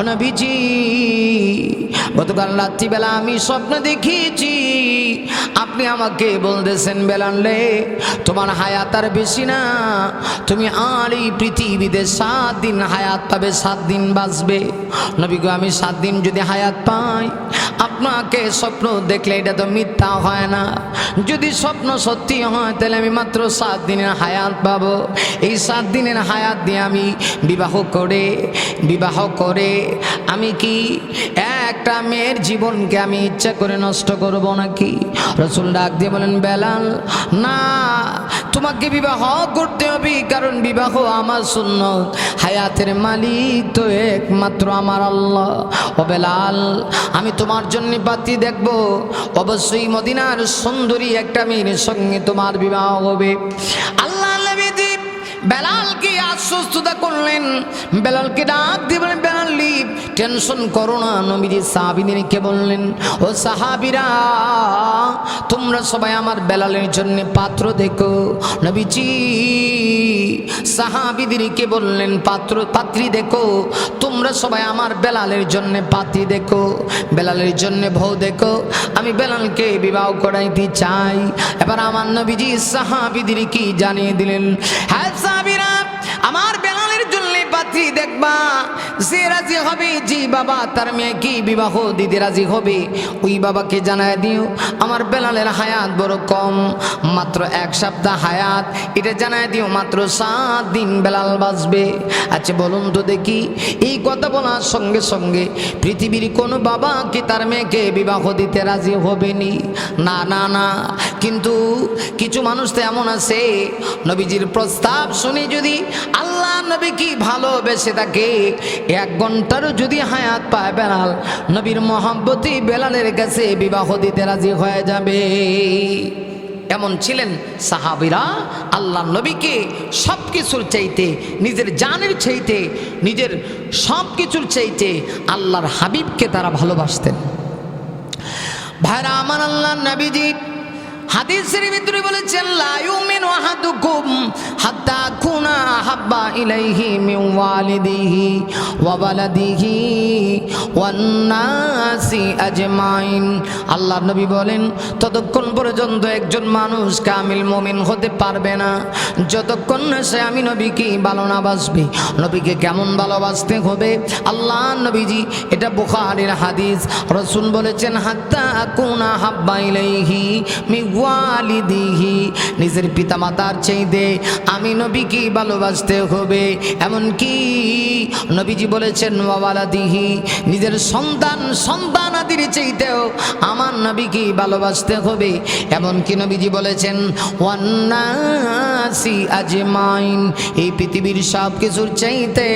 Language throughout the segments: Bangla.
অনবিজি গতকাল রাত্রিবেলা আমি স্বপ্ন দেখিয়েছি। আপনি আমাকে বলতেছেন বেলানলে তোমার হায়াত আর বেশি না। তুমি আর এই পৃথিবীতে সাত দিন হায়াত পাবে, সাত দিন বাঁচবে। নবীগো আমি সাত দিন যদি হায়াত পাই, আপনাকে স্বপ্ন দেখলে এটা তো মিথ্যা হয় না। যদি স্বপ্ন সত্যি হয়, তাহলে আমি মাত্র সাত দিনের হায়াত পাবো। এই সাত দিনের হায়াত দিয়ে আমি বিবাহ করে বিবাহ করে আমি কি একটা মেয়ের জীবনকে আমি ইচ্ছা করে নষ্ট করব নাকি? রসুল ডাক দিয়ে বলেন, বেলাল, না, তোমাকে বিবাহ করতে হবে, কারণ বিবাহ আমার শূন্য হায়াতের মালিক তো একমাত্র আমার আল্লাহ। ও বেলাল, আমি তোমার জন্য পাত্রী দেখব। অবশ্যই মদিনার সুন্দরী একটা মেয়ের সঙ্গে তোমার বিবাহ হবে। আল্লাহ নবীজি বেলালকে আশ্বস্ততা করলেন। বেলালকে ডাক দিয়ে বলেন বেলাল টেনশন করো না। নবীজি সাহাবিদেরকে বললেন, ও সাহাবিরা, তোমরা সবাই আমার বেলালের জন্য পাত্র দেখো। নবীজি সাহাবিদেরকে বললেন, পাত্র, পাত্রী দেখো। তোমরা সবাই আমার বেলালের জন্য পাত্রী দেখো। বেলালের জন্য বউ দেখো। আমি বেলালকে বিবাহ করাইতে চাই। এবার আমার নবীজি সাহাবিদেরকে জানিয়ে দিলেন হ্যাঁ সাহাবিরা আমার বেলালের জন্য দেখবা, যে রাজি হবে, জি বাবা, তার মেয়ে কি বিবাহ দিদি রাজি হবে? ওই বাবাকে জানায় দিও, আমার বেলালের হায়াত বড় কম, মাত্র এক সপ্তাহ হায়াত। এটা জানায় দিও, মাত্র সাত দিন বেলাল বাঁচবে। আচ্ছা বলুন তো দেখি, এই কথা বলার সঙ্গে সঙ্গে পৃথিবীর কোনো বাবা কি তার মেয়েকে বিবাহ দিতে রাজি হবেনি না না না। কিন্তু কিছু মানুষ তো এমন আছে, নবীজির প্রস্তাব শুনে যদি আল্লাহ নবী কি ভালোবেসে থাকে এক ঘন্টারও যদি হায়াত পায় বেলাল, নবীর মহাব্বতী বেলালের কাছে বিবাহ দিতে রাজি হয়ে যাবে। এমন ছিলেন সাহাবিরা আল্লাহ নবীকে সব কিছুর চাইতে, নিজের জানের চাইতে, নিজের সব কিছুর চাইতে আল্লাহর হাবিবকে তারা ভালোবাসতেন। ভাইরা, আমার আল্লাহ নবীজি হাদিসের ভিতরে বলেছেন লা ইউমিনু আহাদুকুম হাত্তা কুনা হাব্বা ইলাইহি মিন ওয়ালিদিহি ওয়া ওয়ালাদিহি ওয়ান নাসি আজমাইন। আল্লাহ নবী বলেন, ততক্ষণ পর্যন্ত একজন মানুষ কামিল মুমিন হতে পারবে না। যতক্ষণ না সে আমি নবীকে ভালো না বাসবে, নবীকে কেমন ভালোবাসতে হবে? আল্লাহ নবীজি, এটা বুখারীর হাদিস। রসুন বলেছেন, হাত্তা কুনা মি ওয়ালিদিহি নিজের পিতামাতার চাইতে আমি নবীকে ভালোবাসতে হবে। এমন কি নবীজি বলেছেন ওয়ালাদিহি নিজের সন্তান সন্তান আদির চাইতেও আমার নবীকে ভালোবাসতে হবে। এমন কি নবীজি বলেছেন, ওয়ান্নাসি আজমাইন এই পৃথিবীর সব কিছুর চাইতে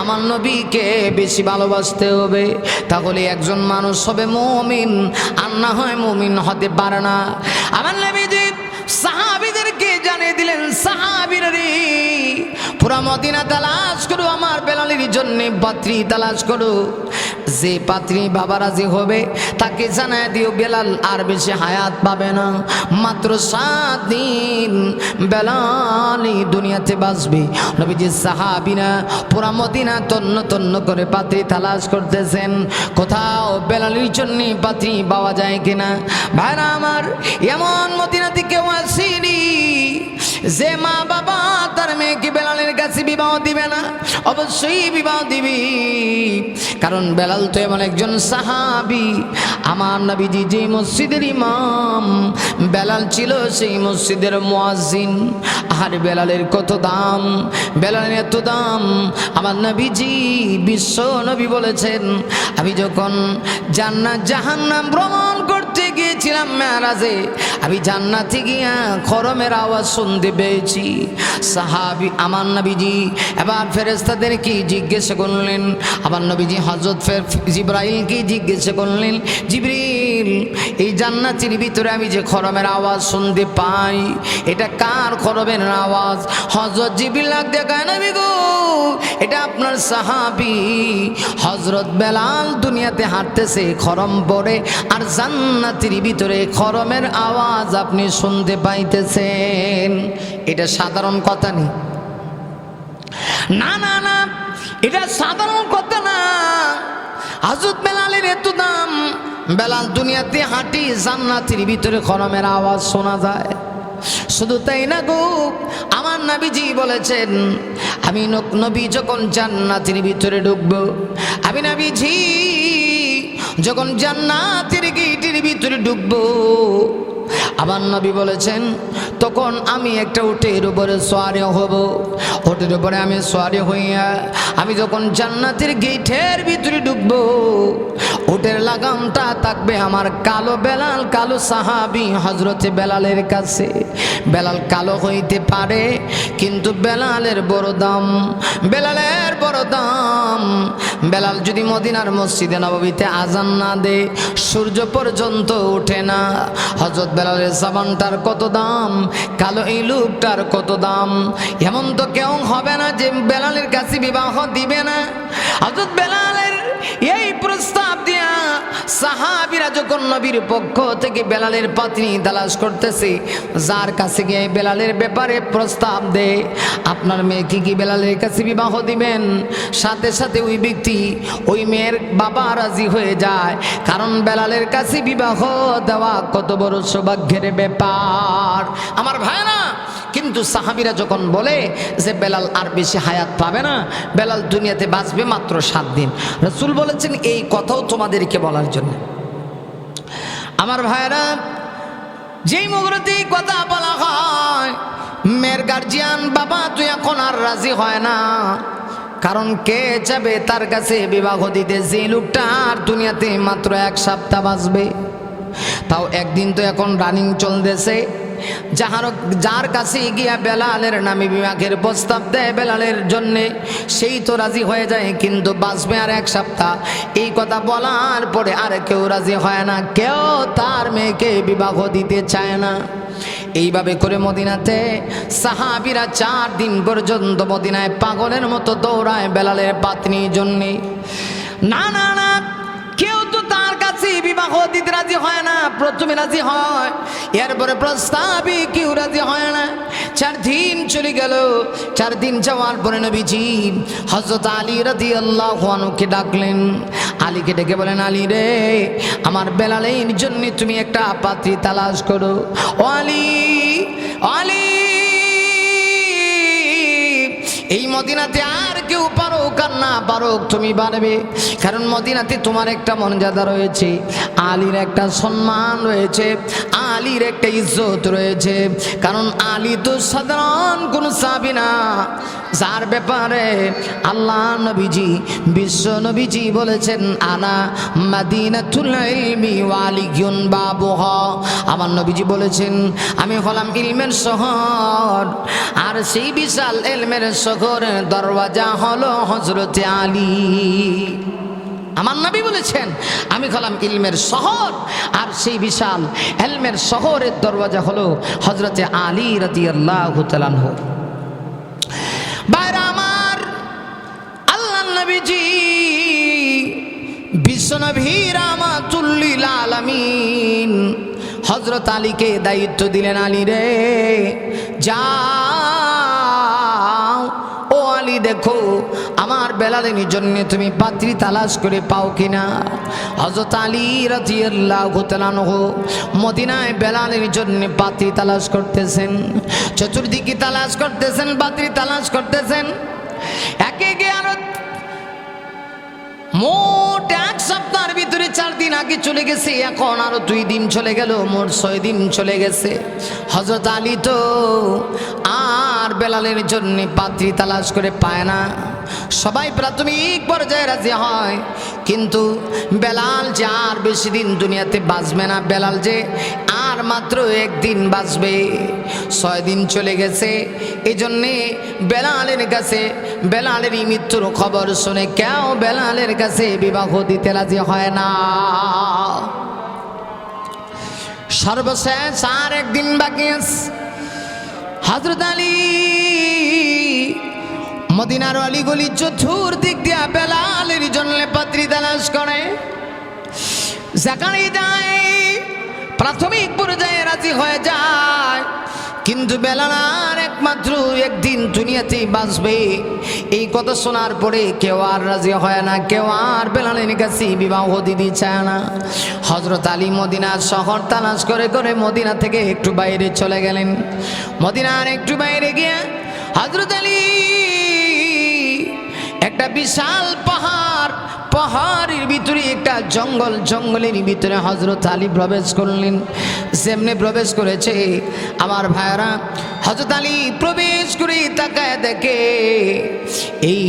আমার নবীকে বেশি ভালোবাসতে হবে। তাহলে একজন মানুষ হবে মুমিন, আর না হয় মুমিন হতে পারে না। আমার নবীজি সাহাবিদেরকে জানিয়ে দিলেন, সাহাবির পুরা মদিনা তালাশ করো, আমার বেলালির জন্য পাত্রী তালাশ করো। যে পাত্রী বাবা রাজি হবে, তাকে জানায় দিও, বেলাল আর বেশি হায়াত পাবে না। মাত্র সাত দিন বেলালি দুনিয়াতে বাঁচবে। নবীজি সাহাবিনা পুরা মদিনা তন্ন তন্ন করে পাত্রী তালাশ করতেছেন। কোথাও বেলালির জন্য পাত্রী পাওয়া যায় কিনা? ভাইরা আমার, এমন মদিনাতে কেউ আসেনি। যে মা বাবা তার মেয়েকে বেলালের কাছে বিবাহ দিবে না, অবশ্যই বিবাহ দিবি। কারণ বেলাল তো এমন একজন সাহাবি। আমার নবীজি যে মসজিদের ইমাম, বেলাল ছিল সেই মসজিদের মুয়াজ্জিন। আর বেলালের কত দাম? বেলালের এত দাম। আমার নবীজি বিশ্ব নবী বলেছেন, আমি যখন জান্নাত জাহান্নাম ভ্রমণ গিয়েছিলাম মেয়ারাজে আমি জান্নাতে গিয়া খরমের আওয়াজ শুনতে পেয়েছি। সাহাবি আমার নবীজি, এবার ফেরেস্তাদের কি জিজ্ঞেস করলেন? আমার নবীজি হজরত ফের জিব্রাইল কি জিজ্ঞেস করলেন, জিবরিল, এই জান্নাতির ভিতরে আমি যে খরমের আওয়াজ শুনতে পাই, এটা কার খরমের আওয়াজ? হজরত জিবরিল দেখায়, নবী গো, এটা আপনার সাহাবি। হজরত বেলাল দুনিয়াতে হাঁটতেছে, খরম পরে আর জান্নাতির ভিতরে খরমের আওয়াজ আপনি শুনতে পাইতেছেন। এটা সাধারণ কথা নেই না না না, এটা সাধারণ কথা না। হজরত বেলালের এত দাম। বেলাল দুনিয়াতে হাঁটি জান্নাতির ভিতরে খরমের আওয়াজ শোনা যায়। শুধু তাই না গো, আমার নবীজি বলেছেন, আমি নবী যখন জান্নাতের ভিতরে ঢুকবো, আমি নবীজি যখন জান্নাতের গেটের ভিতরে ঢুকবো। আমার নবী বলেছেন, তখন আমি একটা উটের উপরে সোয়ারে হব। উটের উপরে আমি সোয়ারে হইয়া আমি যখন জান্নাতের গেটের ভিতরে ঢুকবো, উটের লাগামটা থাকবে আমার কালো বেলাল, কালো সাহাবি হজরতে বেলালের কাছে। বেলাল কালো হইতে পারে, কিন্তু বেলালের বড় দাম, বেলালের বড় দাম। বেলাল যদি মদিনার মসজিদে নববীতে আজান না দে, সূর্য পর্যন্ত ওঠে না। হজরত বেলালের সাবানটার কত দাম, কালো এই লোকটার কত দাম। এমন তো কেউ হবে না যে বেলালের কাছে বিবাহ দিবে না। হজরত বেলালের এই প্রস্তাব দিয়া সাহাবিরা যখন নবীর পক্ষ থেকে বেলালের পাত্নী তালাশ করতেছে, যার কাছে গিয়ে বেলালের ব্যাপারে প্রস্তাব দে, আপনার মেয়েকে কি বেলালের কাছে বিবাহ দিবেন? সাথে সাথে ওই ব্যক্তি ওই মেয়ের বাবা রাজি হয়ে যায়। কারণ বেলালের কাছে বিবাহ দেওয়া কত বড় সৌভাগ্যের ব্যাপার। আমার ভাই না কিন্তু সাহাবিরা যখন বলে যে বেলাল আর বেশি হায়াত পাবে না, বেলাল দুনিয়াতে বাঁচবে মাত্র সাত দিন। রসুল বলেছেন, এই কথাও তোমাদেরকে বলার জন্য। আমার ভাইরা যেই মুহূর্তে কথা বলা হয়, মেয়ের গার্জিয়ান বাবা, তুই এখন আর রাজি হয় না। কারণ কে যাবে তার কাছে বিবাহ দিতে? যে লোকটা আর দুনিয়াতে মাত্র এক সপ্তাহ বাঁচবে। তাও একদিন তো এখন রানিং চলতেছে। যাহার যার কাছে গিয়া বেলালের নামে বিবাহের প্রস্তাব দেয় বেলালের জন্যে, সেই তো রাজি হয়ে যায়, কিন্তু বাঁচবে আর এক সপ্তাহ। এই কথা বলার পরে আর কেউ রাজি হয় না, কেউ তার মেয়েকে বিবাহ দিতে চায় না। এইভাবে করে মদিনাতে সাহাবিরা চার দিন পর্যন্ত মদিনায় পাগলের মতো দৌড়ায় বেলালের পাতনির জন্যে। না না না, কেউ তো তার বিবাহ দিতে রাজি হয় না, প্রথমে রাজি হয়। এরপরে কেউ রাজি হয় না। চার দিন চলে গেল, চার দিন যাওয়ার পরে নবীজি হজরত আলী রাজি ডাকলেন। আলীকে ডেকে বলেন, আলী রে, আমার বেলালের জন্য তুমি একটা পাত্রী তালাশ করো। ও আলী আলী, এই মদিনাতে কার তুমি পারবে কারণ মদিনাতে তোমার একটা মর্যাদা রয়েছে আলীর একটা সম্মান রয়েছে। আলীর একটা ইজ্জত রয়েছে। কারণ আলী তো সাধারণ কোন সাবি না। যার ব্যাপারে আল্লাহ নবীজি, বিশ্ব নবীজি বলেছেন আনা মাদিনাতুল ইলমি ওয়ালিগুন বাবুহ। আমার নবীজি বলেছেন, আমি হলাম ইলমের শহর। আর সেই বিশাল ইলমের শহরের দরওয়াজা হলো হজরতে আলী। আমার নবী বলেছেন, আমি হলাম ইলমের শহর, আর সেই বিশাল এলমের শহরের দরওয়াজা হলো হজরতে আলী রাতি আল্লাহ তালানহ বাইরে আমার আল্লাহ নবীজি বিশ্বনবী রামাতুল্লিল আলামিন হজরত আলীকে দায়িত্ব দিলেন আলী রে, যাও, ও আলী দেখো বেলালের জন্য তুমি পাত্রী তালাশ করে পাও কিনা? হজরত আলী রাজিয়াল্লাহ ঘোতলানহ মদিনায় বেলালের জন্য পাত্রী তালাশ করতেছেন। চতুর্দিকে তালাশ করতেছেন, পাত্রী তালাশ করতেছেন। একে গিয়ে আরও মোট এক সপ্তাহের ভিতরে চার দিন আগে চলে গেছে, এখন আরও দুই দিন চলে গেল, মোট ছয় দিন চলে গেছে। হজরত আলী তো আর বেলালের জন্য পাত্রী তালাশ করে পায় না। সবাই প্রাথমিক পর্যায়ে রাজি হয়। কিন্তু বেলাল যে আর বেশি দিন দুনিয়াতে বাঁচবে না, বেলাল যে আর মাত্র একদিন বাঁচবে, ছয় দিন চলে গেছে। এই জন্যে বেলালের কাছে, বেলালের মৃত্যুর খবর শুনে কেউ বেলালের কাছে বিবাহ দিতে রাজি হয় না। সর্বশেষ আর একদিন বাকি হজরত আলী মদিনার অলিগলি চতুর্দিক দিয়া বেলালের জন্য পাত্রী তালাশ করে। যেখানে যায়, প্রাথমিক পর্যায়ে রাজি হয়ে যায়। কিন্তু বেলাল আর একমাত্র একদিন দুনিয়াতেই বাঁচবে। এই কথা শোনার পরে কেউ আর রাজি হয় না, কেউ আর বেলালের কাছে বিবাহ দিতে চায় না। হজরত আলী মদিনার শহর তালাশ করে করে মদিনা থেকে একটু বাইরে চলে গেলেন। মদিনার একটু বাইরে গিয়ে হজরত আলী একটা বিশাল পাহাড় পাহাড়ের ভিতরে একটা জঙ্গল, জঙ্গলের ভিতরে হজরত আলী প্রবেশ করলেন। সেমনি প্রবেশ করেছে, আমার ভাইরা হজরত আলী প্রবেশ করে তাকায় দেখে, এই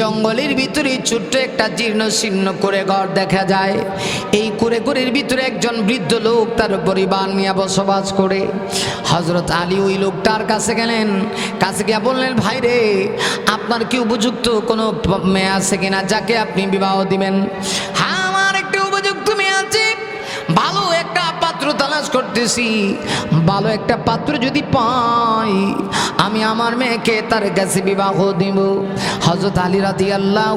জঙ্গলের ভিতরে ছোট্ট একটা জীর্ণ শীর্ণ করে ঘর দেখা যায়। এই করে ঘরের ভিতরে একজন বৃদ্ধ লোক তার পরিবার নিয়ে বসবাস করে। হজরত আলী ওই লোকটার কাছে গেলেন, কাছে গিয়ে বললেন ভাই রে আপনার কি উপযুক্ত কোনো মেয়ে আছে কিনা যাকে আপনি বিবাহ দিবেন। হ্যাঁ আমার একটা উপযুক্ত মেয়ে আছে। ভালো একটা পাত্র তালাশ করতেছি। ভালো একটা পাত্র যদি পাই। আমি আমার মেয়েকে তার কাছে বিবাহ দিব। হজরত আলী রাতি আল্লাহ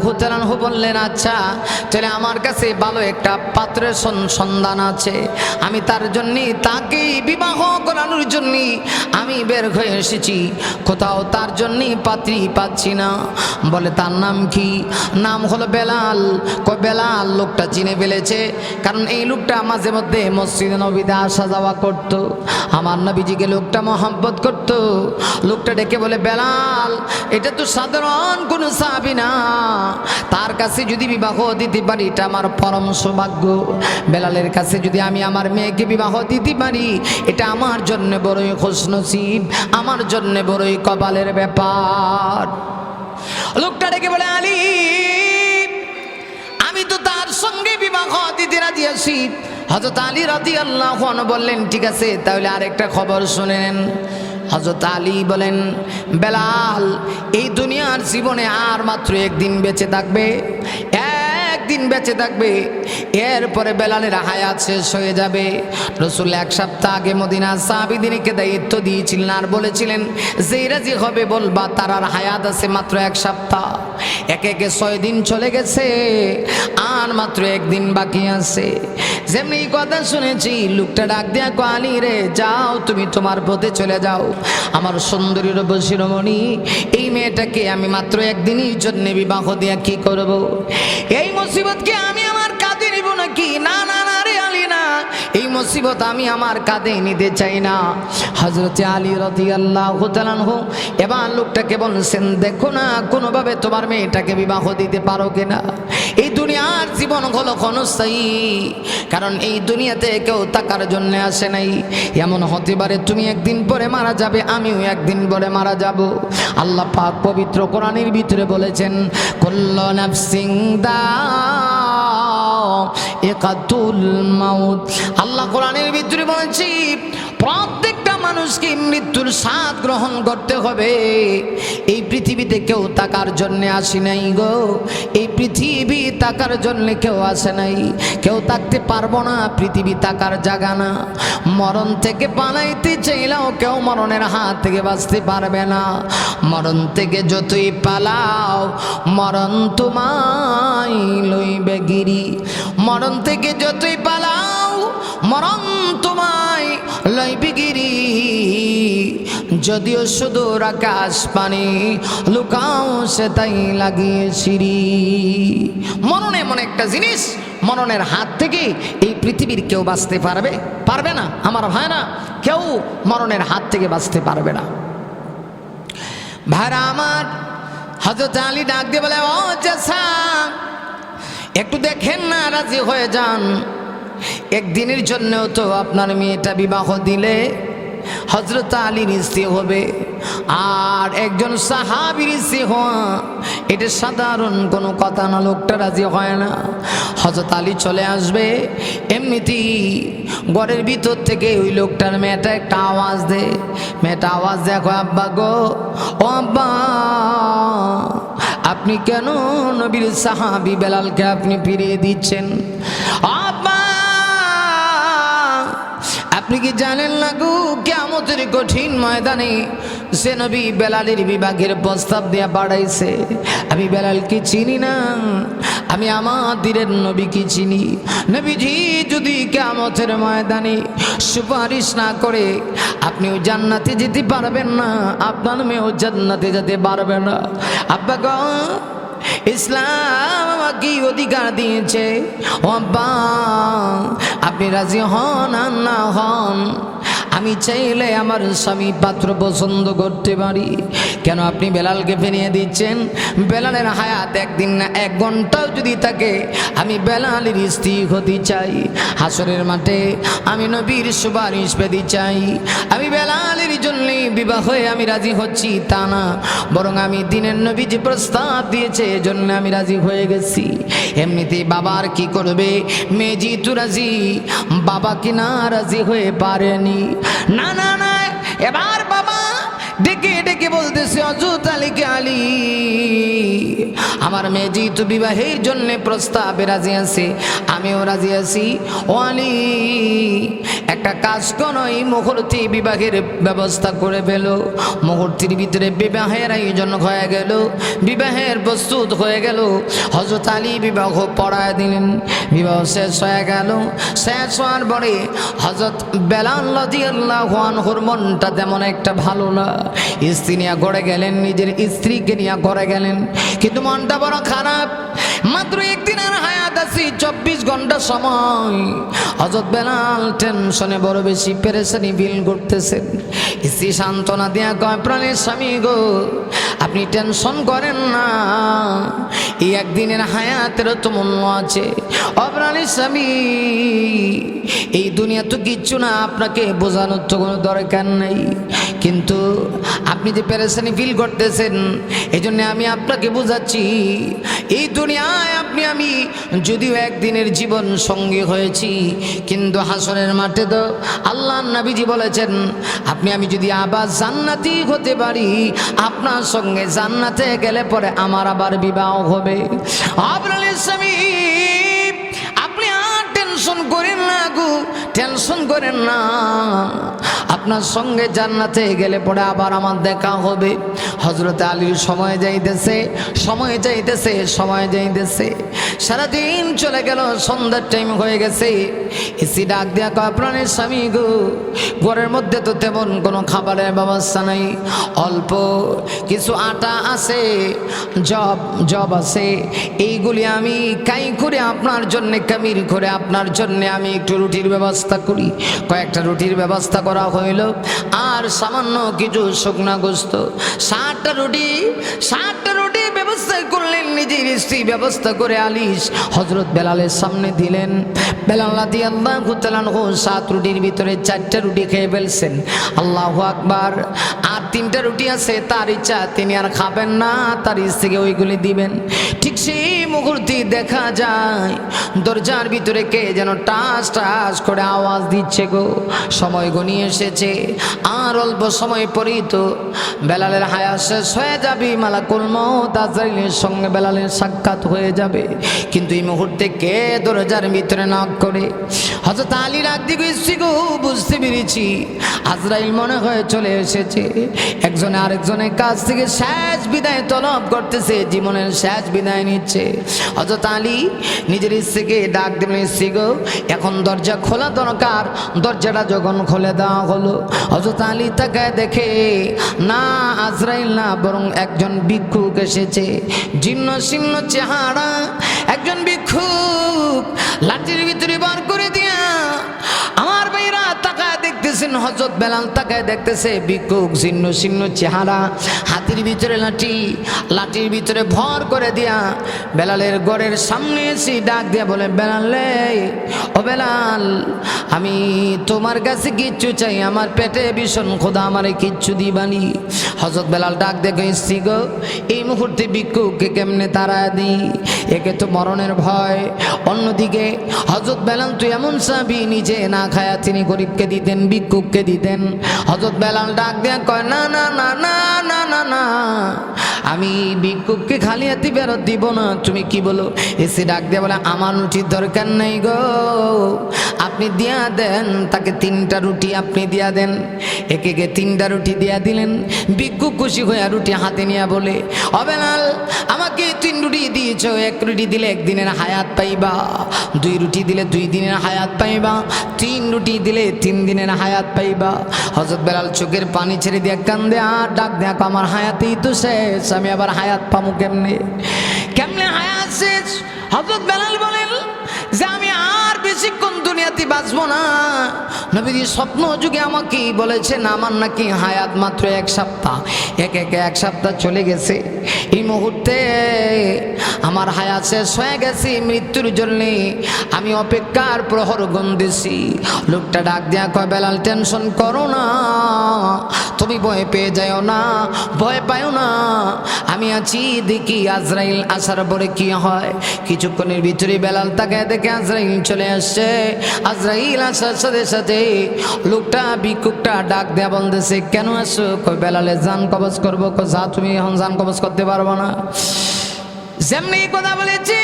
বললেন আচ্ছা তাহলে আমার কাছে ভালো একটা পাত্রের সন- সন্ধান আছে। আমি তার জন্যে তাকে বিবাহ করানোর জন্যে আমি বের হয়ে এসেছি। কোথাও তার জন্যে পাত্রী পাচ্ছি না। বলে, তার নাম কি? নাম হলো বেলাল। কয়, বেলাল, লোকটা চিনে ফেলেছে। কারণ এই লোকটা মাঝে মধ্যে মসজিদ নবীতে আসা যাওয়া করত। আমার নবীজিকে লোকটা মহাব্বত করত। লোকটা ডেকে বলে, বেলাল, এটা তো সাধারণ কোনো সাহাবি না। তার কাছে যদি বিবাহ দিতে পারি, এটা আমার পরম সৌভাগ্য। বেলালের কাছে যদি আমি আমার মেয়েকে বিবাহ দিতে পারি, এটা আমার জন্য বড়ই খুশনসিব, আমার জন্য বড়ই কপালের ব্যাপার। লোকটা ডেকে বলে আলী আমি তো তার সঙ্গে বিবাহ দিতে রাজি আছি। হজরত আলী রাতি আল্লাহ বললেন, ঠিক আছে, তাহলে আরেকটা খবর শুনে নেন। হজরত আলী বলেন, বেলাল, এই দুনিয়ার জীবনে আর মাত্র একদিন বেঁচে থাকবে। একদিন বেঁচে থাকবে, এরপরে বেলালের হায়াত শেষ হয়ে যাবে। রসুল এক সপ্তাহ আগে মদিনা সাহাবিদিনীকে দায়িত্ব দিয়েছিলেন আর বলেছিলেন যে রাজি হবে বলবা, তার আর হায়াত আছে মাত্র এক সপ্তাহ। একে একে ছয় দিন চলে গেছে, আর মাত্র একদিন বাকি আছে। যেমনি কথা শুনেছি, লোকটা ডাক দিয়া কালি রে, যাও, তুমি তোমার পথে চলে যাও। আমার সুন্দরী রূপশিরোমণি এই মেয়েটাকে আমি মাত্র একদিনই জন্যে বিবাহ দিয়া কি করব? এই মুসিবতকে আমি মুসিবত আমি আমার কাঁধে নিতে চাই না। হজরত আলী রতি আল্লাহ এবার লোকটাকে বলছেন, দেখো না, কোনোভাবে তোমার মেয়েটাকে বিবাহ দিতে পারো কিনা? এই দুনিয়ার জীবন হলো ক্ষণস্থায়ী, কারণ এই দুনিয়াতে কেউ তাকার জন্য আসে নাই। এমন হতে পারে তুমি একদিন পরে মারা যাবে, আমিও একদিন পরে মারা যাব। আল্লাহ পাক পবিত্র কোরআনের ভিতরে বলেছেন, কল্ল নাফসিং দা একাতুল মাউত। আল্লাহ কোরআনের ভিতরে বলেছি প্রত্যেকটা মানুষকে মৃত্যুর স্বাদ গ্রহণ করতে হবে। এই পৃথিবীতে কেউ তাকার জন্য আসি নাই গো। এই পৃথিবী তাকার জন্য কেউ আসে নাই। কেউ থাকতে পারব না, পৃথিবী তাকার জাগা না। মরণ থেকে পালাইতে চাইলেও কেউ মরণের হাত থেকে বাঁচতে পারবে না। মরণ থেকে যতই পালাও, মরণ তোমায় লইবে গিরি। মরণ থেকে যতই পালাও, মরণ তোমায় লইবে গিরি যদিও সুদূর আকাশ পানি, লুকাও সে তাই লাগিয়ে সিঁড়ি। মরণ এমন একটা জিনিস, মরণের হাত থেকে এই পৃথিবীর কেউ বাঁচতে পারবে? পারবে না, আমার ভাই না। কেউ মরণের হাত থেকে বাঁচতে পারবে না। ভাইরা আমার হজরত আলী ডাক দিয়ে বলে, ও একটু দেখেন না, রাজি হয়ে যান। একদিনের জন্যও তো আপনার মেয়েটা বিবাহ দিলে হজরত আলীর স্ত্রী হবে। আর একজন সাহাবির স্ত্রী হওয়া, এটা সাধারণ কোনো কথা না, লোকটা রাজি হয় না। হজরত আলী চলে আসবে, এমনিতেই ঘরের ভিতর থেকে ওই লোকটার মেয়েটা একটা আওয়াজ দে। মেয়েটা আওয়াজ দেখো আব্বা গো, ও আব্বা, আপনি কেন নবীর সাহাবি বেলালকে আপনি ফিরিয়ে দিচ্ছেন? আব্বা আপনি কি জানেন না গো কেমতের কঠিন ময়দানে সে নবী বেলালের বিভাগের প্রস্তাব দিয়ে বাড়াইছে? আমি বেলালকে চিনি না, আমি আমাদের নবীকে চিনি। নবীজি যদি কেমতের ময়দানে সুপারিশ না করে, আপনিও জান্নাতে যেতে পারবেন না, আপনার মেয়েও জান্নাতে যেতে পারবে না। আব্বা গো, ইসলাম আমাকে অধিকার দিয়েছে। ও আব্বা আপনি রাজি হন আর না হন? আমি চাইলে আমার স্বামী পাত্র পছন্দ করতে পারি। কেন আপনি বেলালকে ফেনিয়ে দিচ্ছেন? বেলালের হায়াত একদিন না এক ঘন্টাও যদি থাকে, আমি বেলালের স্ত্রী হতে চাই। হাসরের মাঠে আমি নবীর সুপারিশ পেতে চাই। আমি বেলালের জন্যে বিবাহ হয়ে আমি রাজি হচ্ছি, তা না। বরং আমি দিনের নবী যে প্রস্তাব দিয়েছে, এজন্য আমি রাজি হয়ে গেছি। এমনিতে বাবার কি করবে? মেজি তু রাজি, বাবা কি না রাজি হয়ে পারেনি। না না না এবার বাবা ডেকে ডেকে বলতেছে অযুত আলীকে আলী। আমার মেয়ে যেহেতু বিবাহের জন্য প্রস্তাবে রাজি আছে। আমিও রাজি আছি। ও আলী, একটা কাজ কোন এই মুহূর্তে বিবাহের ব্যবস্থা করে ফেল। মুহূর্তের ভিতরে বিবাহের আয়োজন হয়ে গেল। বিবাহের প্রস্তুত হয়ে গেল। হজরত আলী বিবাহ পড়ায় দিলেন। বিবাহ শেষ হয়ে গেল। শেষ হওয়ার পরে হজরত বেলাল আল্লাহর মনটা তেমন একটা ভালো না। স্ত্রী গড়ে গেলেন নিজের স্ত্রীকে নিয়ে ঘরে গেলেন। কিন্তু মনটা বড় খারাপ। মাত্র একদিন আর হায়াত আছি, চব্বিশ ঘণ্টা সময়। হজরত বেলাল টেনশনে বড় বেশি পেরেশানি বিল করতেছেন। স্ত্রী সান্ত্বনা দেয়া কয়, প্রাণের স্বামী গো আপনি টেনশন করেন না। এই একদিনের হায়াতেরও তো মূল্য আছে। অপ্রাণের স্বামী, এই দুনিয়া তো কিচ্ছু না, আপনাকে বোঝানোর তো কোনো দরকার নেই। কিন্তু আপনি যে পেরেশানি ফিল করতেছেন এই জন্য আমি আপনাকে বোঝাচ্ছি, এই দুনিয়ায় আপনি, আমি যদিও একদিনের জীবন সঙ্গী হয়েছি, কিন্তু হাসনের মাঠে তো আল্লাহ নাবিজি বলেছেন, আপনি, আমি যদি আবার জান্নাতি হতে পারি, আপনার সঙ্গে জান্নাতে গেলে পরে আমার আবার বিবাহ হবে। স্বামী আপনি আর টেনশন করেন না গো। টেনশন করেন না। আপনার সঙ্গে জান্নাতে গেলে পরে আবার আমার দেখা হবে। হজরত আলীর সময় যাইতেছে সময় যাইতেছে সময় যাইতেছে। সারাদিন চলে গেল, সন্ধ্যার টাইম হয়ে গেছে। এসি ডাক দেয়া প্রাণের স্বামী গো, ঘরের মধ্যে তো তেমন কোনো খাবারের ব্যবস্থা নাই। অল্প কিছু আটা আছে, জব জব আছে। এইগুলি আমি কাই করে আপনার জন্যে কামির করে আপনার জন্যে আমি একটু রুটির ব্যবস্থা করি। কয়েকটা রুটির ব্যবস্থা করা হইল। আর সামান্য কিছু শুকনা গোস্ত। ষাটটা রুটি ষাটটা রুটি ব্যবস্থা নিজের স্ত্রী ব্যবস্থা করে আলিস হজরত বেলালের সামনে দিলেন। আল্লাহ সাত রুটির ভিতরে চারটা রুটি খেয়ে ফেলছেন। আল্লাহ আকবার। আর তিনটা রুটি আছে, তার ইচ্ছা, তিনি আর খাবেন না, তার স্ত্রীকে ওইগুলি দিবেন। ঠিক সেই মুহূর্তে দেখা যায়, দরজার ভিতরে কে যেন টাস টাস করে আওয়াজ দিচ্ছে গো। সময় গনিয়ে এসেছে, আর অল্প সময় পরেই তো বেলালের হায়া শেষ হয়ে যাবে। মালাকুল মত সঙ্গে বেলালের সাক্ষাৎ হয়ে যাবে। কিন্তু এই মুহূর্তে কে দরজার ভিতরে নক করে? হজরত আলী রাগ দিকে বুঝতে পেরেছি। আজরাইল মনে হয় চলে এসেছে। একজনে আরেকজনের কাছ থেকে শেষ বিদায় তলব করতেছে, জীবনের শেষ বিদায় নিচ্ছে। হজরত আলী নিজের স্ত্রীকে ডাক দেবেন স্ত্রী এখন দরজা খোলা দরকার। দরজাটা যখন খুলে দেওয়া হলো হজরত আলী তাকে দেখে, না আজরাইল না, বরং একজন ভিক্ষুক এসেছে। জীর্ণ শীর্ণ চেহারা একজন ভিক্ষুক লাঠির ভিতরে বার করে দিয়া দেখতেছেন হজরত বেলাল তাকায় দেখতেছে ভিক্ষুক, ছিন্ন ছিন্ন চেহারা, হাতির ভিতরে লাঠি, লাঠির ভিতরে ভর করে দিয়া বেলালের গড়ের সামনে এসে ডাক দিয়া বলে, বেলালে ও বেলাল, আমি তোমার কাছে কিচ্ছু চাই, আমার পেটে ভীষণ খোদা আমারে কিচ্ছু দিবানি। হজরত বেলাল ডাক দেখে এসছি গো, এই মুহূর্তে ভিক্ষুককে কেমনে তারা দিই? একে তো মরণের ভয়। অন্যদিকে হজরত বেলাল তুই এমন সাবি, নিজে না খায়া তিনি গরিবকে দিতেন ভিক্ষুক ভিক্ষুককে দিতেন। হজরত বেলাল ডাক দিয়ে কয়, না না না না না না না, আমি ভিক্ষুককে খালি হাতে বেরোত দিব না। তুমি কি বলো? এসে ডাক দিয়ে বলে, আমার রুটির দরকার নেই গো। আপনি দিয়া দেন, তাকে তিনটা রুটি আপনি দিয়া দেন। একে একে তিনটা রুটি দিয়া দিলেন। ভিক্ষুক খুশি হয়ে রুটি হাতে নিয়ে বলে অবেনাল আমাকে তিন রুটি দিয়েছ। এক রুটি দিলে একদিনের হায়াত পাইবা, দুই রুটি দিলে দুই দিনের হায়াত পাইবা, তিন রুটি দিলে তিন দিনের হায়াত পাইবা। হজরত বেলাল চোখের পানি ছেড়ে দিয়ে কান্দে, আর ডাক দেখ আমার হায়াতেই তো শেষ, আমি আবার হায়াত পামু কেমনে? কেমনে হায়াত শেষ? হজরত বেলাল আর বেশিক্ষণ দুনিয়াতে বাঁচবো না? নবীজি স্বপ্ন যুগে আমাকে বলেছেন, আমার নাকি হায়াত মাত্র এক সপ্তাহ। এক এক এক সপ্তাহ চলে গেছে। এই মুহূর্তে আমার হায়াত শেষ হয়ে গেছে, মৃত্যুর জন্যে আমি অপেক্ষার প্রহর গন্দেছি। লোকটা ডাক দেয়া কয়, বেলাল, টেনশন করো না। তুমি ভয় পেয়ে যাও না, ভয় পাও না। আমি আছি দেখি আজরাইল আসার পরে কি হয়? কিছুক্ষণের ভিতরে বেলাল তাকে দেখে আজরাইল চলে আসছে। আজরাইল আসার সাথে সাথে লোকটা বিকুকটা ডাক দেয়া বলতেছে, কেন আসো কই বেলালে জান কবজ করব। যা, তুমি এখন জান কবজ করতে পারব না। যেমনি কথা বলেছি,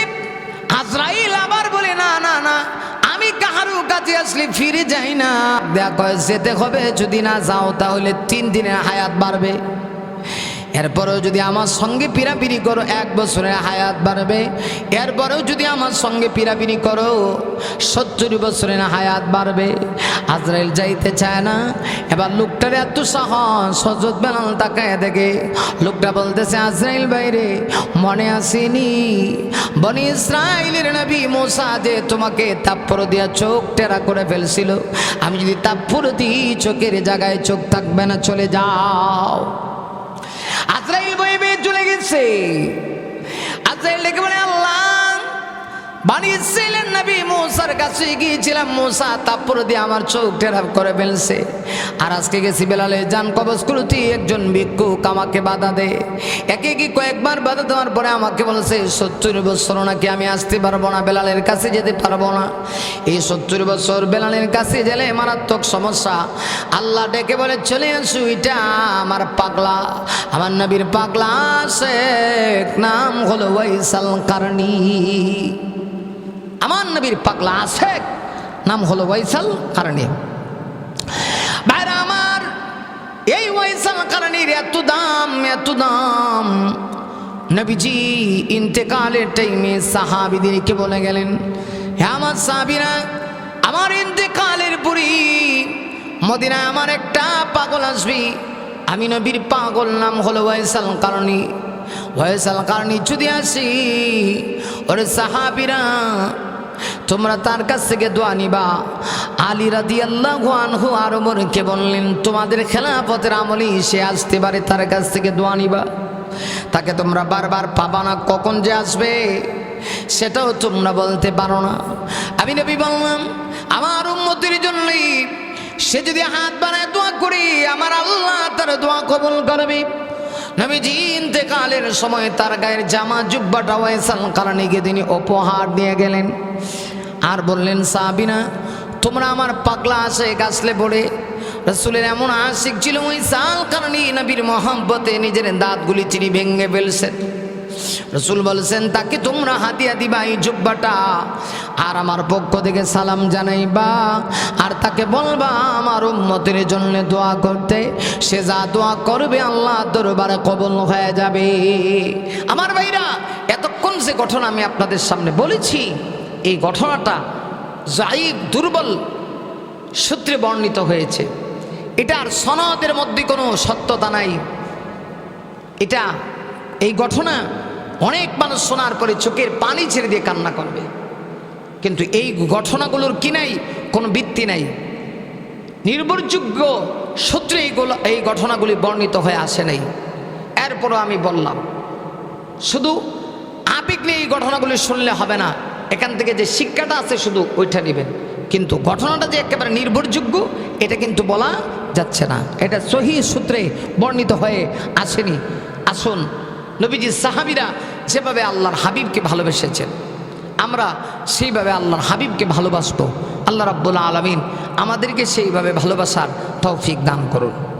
আজরাইল আবার বলে, না না না, আমি কাহারও কাছে আসলে ফিরে যাই না। দেখো যেতে হবে, যদি না যাও তাহলে তিন দিনের হায়াত বাড়বে। এরপরেও যদি আমার সঙ্গে পিরাপিরি করো, এক বছরের হায়াত বাড়বে। এরপরেও যদি আমার সঙ্গে পিরাপিরি করো, সত্তর বছরের হায়াত বাড়বে। আজরাইল যাইতে চায় না। এবার লোকটার এত সাহস সজত বেলাল তাকায় দেখে। লোকটা বলতেছে, আজরাইল বাইরে মনে আসেনি? বনি ইসরায়েলের নবী মোসা যে তোমাকে তাপ্পর দিয়া চোখ টেরা করে ফেলছিল। আমি যদি তাপ্পর দিই, চোখের জায়গায় চোখ থাকবে না, চলে যাও। বয়ে বেয়ে চলে গেছে আজরাইল ডেকে বলে বানিয়েছিলেন নবী মৌসার কাছে গিয়েছিলাম, মৌসা তারপর দিয়ে আমার চোখ টেরাপ করে ফেলছে। আর আজকে গেছি বেলালে যান কবজ করতি একজন ভিক্ষুক আমাকে বাধা দে। একে কি কয়েকবার বাধা দেওয়ার পরে আমাকে বলছে, সত্তর বছর নাকি আমি আসতে পারব না, বেলালের কাছে যেতে পারব না। এই সত্তর বছর বেলালের কাছে গেলে মারাত্মক সমস্যা। আল্লাহ ডেকে বলে, চলে আসু, এটা আমার পাগলা। আমার নবীর পাগলা শেখ, নাম হলো ওয়াইসাল কারণী। আমার নবীর পাগলা শেখ নাম হলো ওয়াইসাল কারণী। ভাইরা আমার, এই ওয়াইসাল কারণীর এত দাম এত দাম। নবীজি ইন্তেকালের টাইমে সাহাবিদেরকে বলে গেলেন হ্যাঁ আমার সাহাবিরা, আমার ইন্তেকালের পুরি মদিনায় আমার একটা পাগল আসবি। আমি নবীর পাগল নাম হলো ওয়াইসাল কারণী। ওয়াইসাল কারণী যদি আসি, ওরে সাহাবিরা তোমরা তার কাছ থেকে দোয়া নিবা। আলী রাদি আল্লাহ আনহু আর ওমরকে বললেন, তোমাদের খেলাপথের আমলি সে আসতে পারে, তার কাছ থেকে দোয়া নিবা। তাকে তোমরা বারবার পাবা না, কখন যে আসবে সেটাও তোমরা বলতে পারো না। আমি নবী বললাম, আমার উন্মতির জন্যই সে যদি হাত বানায় দোয়া করি, আমার আল্লাহ তার দোয়া কবুল করবে। নবীজি ইন্তেকালের সময় তার গায়ের জামা, জুব্বাটা ওয়াইসাল গিয়ে তিনি উপহার দিয়ে গেলেন। আর বললেন সাবিনা তোমরা আমার পাগলা আসে গাছলে পড়ে, রসুলের এমন আশিক ছিল ওই সাল কারণে নবীর মহাব্বতে নিজের দাঁতগুলি চিনি ভেঙে ফেলছেন। রসুল বলছেন, তাকে তোমরা হাতিয়া দিবা এই জুব্বাটা। আর আমার পক্ষ থেকে সালাম জানাইবা। আর তাকে বলবা, আমার উম্মতের জন্য দোয়া করতে, সে যা দোয়া করবে আল্লাহ দরবারে কবল হয়ে যাবে। আমার ভাইরা, এতক্ষণ যে ঘটনা আমি আপনাদের সামনে বলেছি, এই ঘটনাটা জাইব, দুর্বল সূত্রে বর্ণিত হয়েছে। এটার সনদের মধ্যে কোনো সত্যতা নাই। এটা, এই ঘটনা অনেক মানুষ শোনার পরে চোখের পানি ছেড়ে দিয়ে কান্না করবে। কিন্তু এই ঘটনাগুলোর কি নাই, কোনো ভিত্তি নাই। নির্ভরযোগ্য সূত্রে এইগুলো এই ঘটনাগুলি বর্ণিত হয়ে আসে নাই। এরপরও আমি বললাম, শুধু আবেগ নিয়ে এই ঘটনাগুলি শুনলে হবে না। এখান থেকে যে শিক্ষাটা আছে শুধু ওইটা নেবেন। কিন্তু ঘটনাটা যে একেবারে নির্ভরযোগ্য, এটা কিন্তু বলা যাচ্ছে না। এটা সহি সূত্রে বর্ণিত হয়ে আসেনি। আসুন নবীজি সাহাবিরা যেভাবে আল্লাহর হাবিবকে ভালোবেসেছেন, আমরা সেইভাবে আল্লাহর হাবিবকে ভালোবাসত আল্লাহ রাব্বুল আলমিন আমাদেরকে সেইভাবে ভালোবাসার তৌফিক দান করুন।